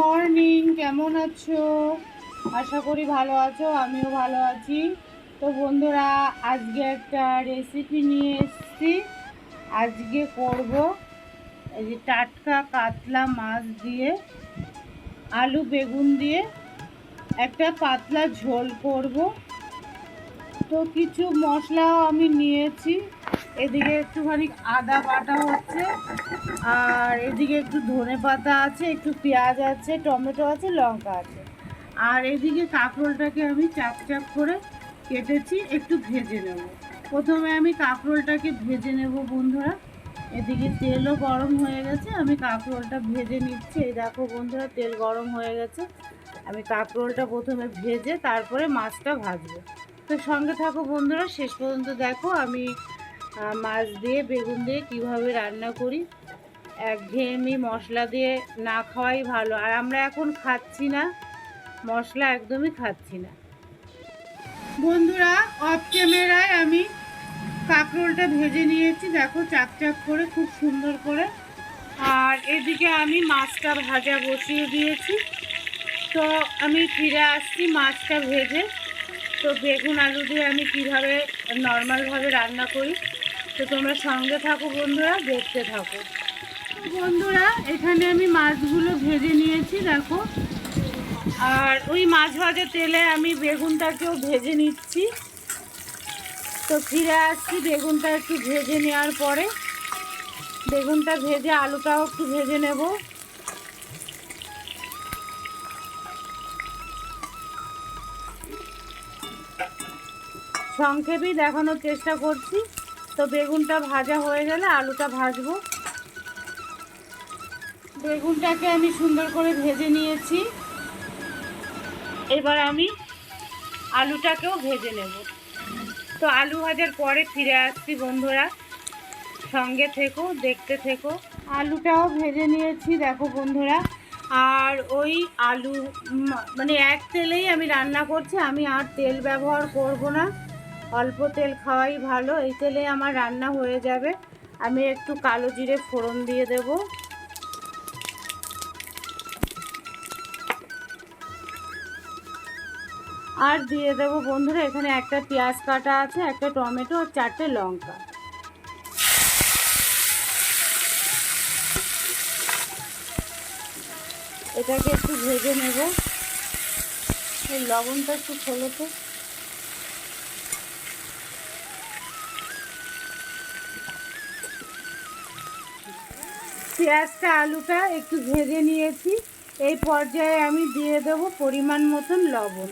Morning কেমন আছো? আশা করি ভালো আছো, আমিও ভালো আছি। তো বন্ধুরা, আজকে একটা রেসিপি নিয়ে এসেছি। আজকে করব এই যে টাটকা কাতলা মাছ দিয়ে, আলু বেগুন দিয়ে, একটা পাতলা ঝোল করব। তো কিছু মশলাও আমি নিয়েছি। এদিকে একটুখানি আদা বাটা হচ্ছে, আর এদিকে একটু ধনে পাতা আছে, একটু পেঁয়াজ আছে, টমেটো আছে, লঙ্কা আছে। আর এদিকে কাঁকরোলটাকে আমি চাপ চাপ করে কেটেছি, একটু ভেজে নেব। প্রথমে আমি কাঁকরোলটাকে ভেজে নেব বন্ধুরা। এদিকে তেলও গরম হয়ে গেছে, আমি কাঁকরোলটা ভেজে নিচ্ছি। এই দেখো বন্ধুরা, তেল গরম হয়ে গেছে। আমি কাঁকরোলটা প্রথমে ভেজে তারপরে মাছটা ভাজবো। তো সঙ্গে থাকো বন্ধুরা, শেষ পর্যন্ত দেখো আমি মাছ দিয়ে, বেগুন দিয়ে কীভাবে রান্না করি, একঘেয়েমি মশলা দিয়ে না খাওয়াই ভালো। আর আমরা এখন খাচ্ছি না, মশলা একদমই খাচ্ছি না। বন্ধুরা অফ ক্যামেরায় আমি কাঁকরোলটা ভেজে নিয়েছি। দেখো চাক চাক করে, খুব সুন্দর করে। আর এদিকে আমি মাছটা ভাজা বসিয়ে দিয়েছি। তো আমি ফিরে আসছি মাছটা ভেজে। তো বেগুন আলু দিয়ে আমি কীভাবে নর্মালভাবে রান্না করি? তো তোমরা সঙ্গে থাকো বন্ধুরা দেখতে থাকো। বন্ধুরা এখানে আমি মাছগুলো ভেজে নিয়েছি দেখো। আর ওই মাছ ভাজা তেলে আমি বেগুনটাকেও ভেজে নিচ্ছি। তো ফিরে আসছি বেগুনটা একটু ভেজে নেওয়ার পরে। বেগুনটা ভেজে আলুটাও একটু ভেজে নেব। সংক্ষেপেই দেখানোর চেষ্টা করছি। তো বেগুনটা ভাজা হয়ে গেলে আলুটা ভাজবো। বেগুনটাকে আমি সুন্দর করে ভেজে নিয়েছি। এবার আমি আলুটাকেও ভেজে নেব। তো আলু ভাজার পরে ফিরে আসছি বন্ধুরা। সঙ্গে থেকো, দেখতে থেকো। আলুটাও ভেজে নিয়েছি, দেখো বন্ধুরা। আর ওই আলু মানে এক তেলেই আমি রান্না করছি। আমি আর তেল ব্যবহার করব না। অল্প তেল খাওয়াই ভালো, এই তেলে আমার রান্না হয়ে যাবে। আমি একটু কালো জিরে ফোড়ন দিয়ে দেব। আর দিয়ে দেবো বন্ধুরা, এখানে একটা পেঁয়াজ কাটা আছে, একটা টমেটো আর চারটে লঙ্কা। এটাকে একটু ভেজে নেব। এই লবণটা একটু খোলো পেঁয়াজটা, আলুটা একটু ভেজে নিয়েছি। এই পর্যায়ে আমি দিয়ে দেবো পরিমাণ মতন লবণ।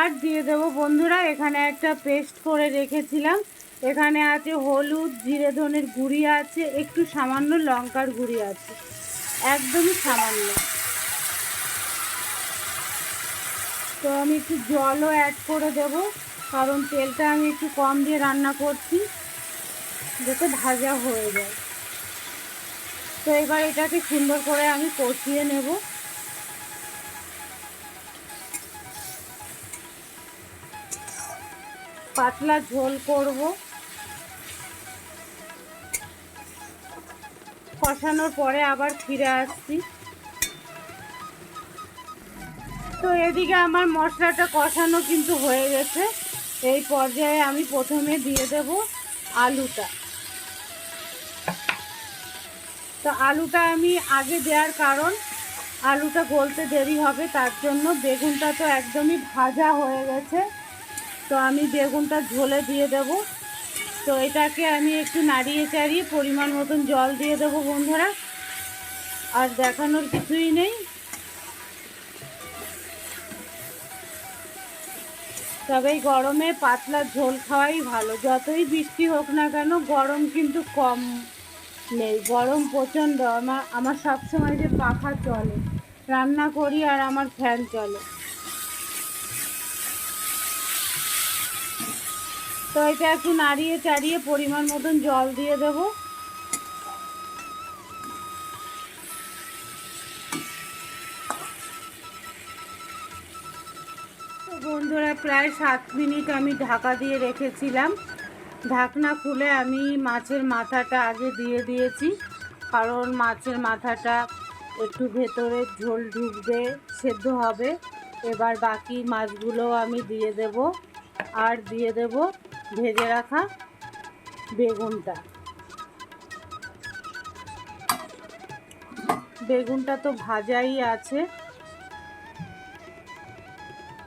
আর দিয়ে দেবো বন্ধুরা, এখানে একটা পেস্ট করে রেখেছিলাম। এখানে আছে হলুদ, জিরে ধনের গুঁড়ি আছে, একটু সামান্য লঙ্কার গুঁড়ি আছে। একদমই সামান্য। তো আমি একটু জলও অ্যাড করে দেব, কারণ তেলটা আমি একটু কম দিয়ে রান্না করছি। যাতে ভাজা হয়ে যায়। তো এবার এটাকে সুন্দর করে আমি কষিয়ে নেব। পাতলা ঝোল করব। কষানোর পরে আবার ফিরে আসছি। তো এদিকে আমার মশলাটা কষানো কিন্তু হয়ে গেছে। এই পর্যায়ে আমি প্রথমে দিয়ে দেব আলুটা। তো আলুটা আমি আগে দেওয়ার কারণ, আলুটা গলতে দেরি হবে, তার জন্য বেগুনটা তো একদমই ভাজা হয়ে গেছে। তো আমি বেগুনটা ঝোলে দিয়ে দেব। তো এটাকে আমি একটু নাড়িয়ে চাড়িয়ে পরিমাণ মতন জল দিয়ে দেবো বন্ধুরা। আর দেখানোর কিছুই নেই। তবে এই গরমে পাতলা ঝোল খাওয়াই ভালো। যতই বৃষ্টি হোক না কেন, গরম কিন্তু কম। নেই, গরম প্রচণ্ড। আমার আমার সবসময় যে পাখা চলে, রান্না করি আর আমার ফ্যান চলে। তো এটা একটু নাড়িয়ে চাড়িয়ে পরিমাণ মতন জল দিয়ে দেবো। বন্ধুরা, প্রায় সাত মিনিট আমি ঢাকা দিয়ে রেখেছিলাম। ঢাকনা খুলে আমি মাছের মাথাটা আগে দিয়ে দিয়েছি, কারণ মাছের মাথাটা একটু ভেতরে ঝোল ঢুকবে, সেদ্ধ হবে। এবার বাকি মাছগুলো আমি দিয়ে দেব, আর দিয়ে দেব ভেজে রাখা বেগুনটা। বেগুনটা তো ভাজাই আছে।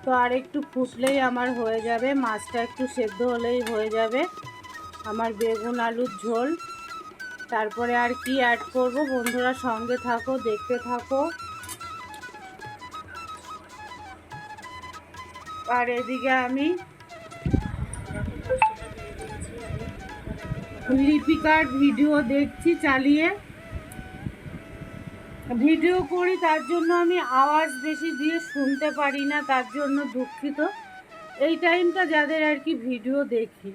তো আর একটু ফুটলেই আমার হয়ে যাবে, মাছটা একটু সেদ্ধ হলেই হয়ে যাবে। আমার বেগুন, আলুর ঝোল। তারপরে আর কি অ্যাড করব? বন্ধুরা সঙ্গে থাকো, দেখতে থাকো। আর এদিকে আমি লিপিকার ভিডিও দেখছি চালিয়ে। ভিডিও করি, তার জন্য আমি আওয়াজ বেশি দিয়ে শুনতে পারি না, তার জন্য দুঃখিত। এই টাইমটা যাদের আর কি ভিডিও দেখি।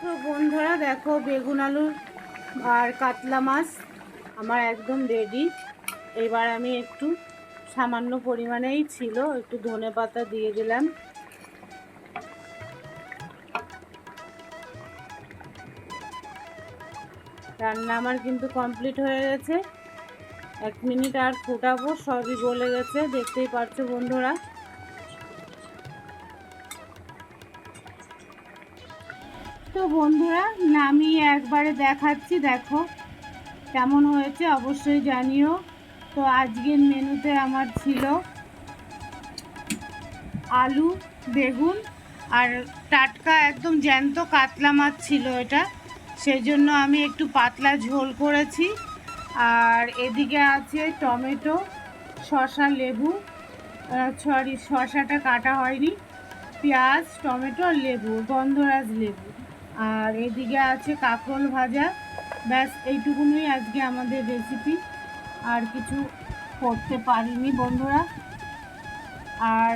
তো বন্ধুরা, দেখো বেগুন আলু আর কাতলা মাছ আমার একদম রেডি এবার আমি একটু সামান্য পরিমাণেই ছিল, একটু ধনে পাতা দিয়ে দিলাম। রান্না আমার কিন্তু কমপ্লিট হয়ে গেছে। এক মিনিট আর ফোটাবো, সবই গলে গেছে, দেখতেই পারছ বন্ধুরা। তো বন্ধুরা, নামিয়ে একবারে দেখাচ্ছি, দেখো কেমন হয়েছে, অবশ্যই জানিও। তো আজকের মেনুতে আমার ছিল আলু, বেগুন আর টাটকা একদম জ্যান্ত কাতলা মাছ ছিল এটা। সেই জন্য আমি একটু পাতলা ঝোল করেছি। আর এদিকে আছে টমেটো, শসা, লেবু। সরি শসাটা কাটা হয়নি। পেঁয়াজ, টমেটো আর লেবু, গন্ধরাজ লেবু। আর এদিকে আছে কাঁকরোল ভাজা। ব্যাস, এইটুকুনই আজকে আমাদের রেসিপি আর কিছু করতে পারিনি বন্ধুরা। আর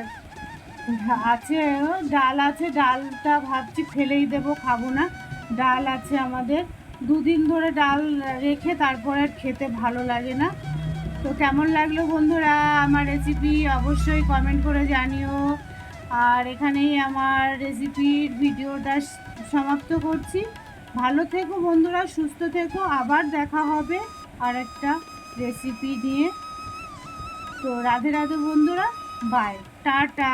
আছে ডাল আছে, ডালটা ভাবছি ফেলেই দেবো, খাব না। ডাল আছে আমাদের। দুদিন ধরে ডাল রেখে তারপরে খেতে ভালো লাগে না। তো কেমন লাগল বন্ধুরা আমার রেসিপি অবশ্যই কমেন্ট করে জানিও। আর এখানেই আমার রেসিপির ভিডিওটা সমাপ্ত করছি। ভালো থেকো বন্ধুরা, সুস্থ থেকো। আবার দেখা হবে আর একটা রেসিপি নিয়ে। তো রাধে রাধে বন্ধুরা বাই টাটা।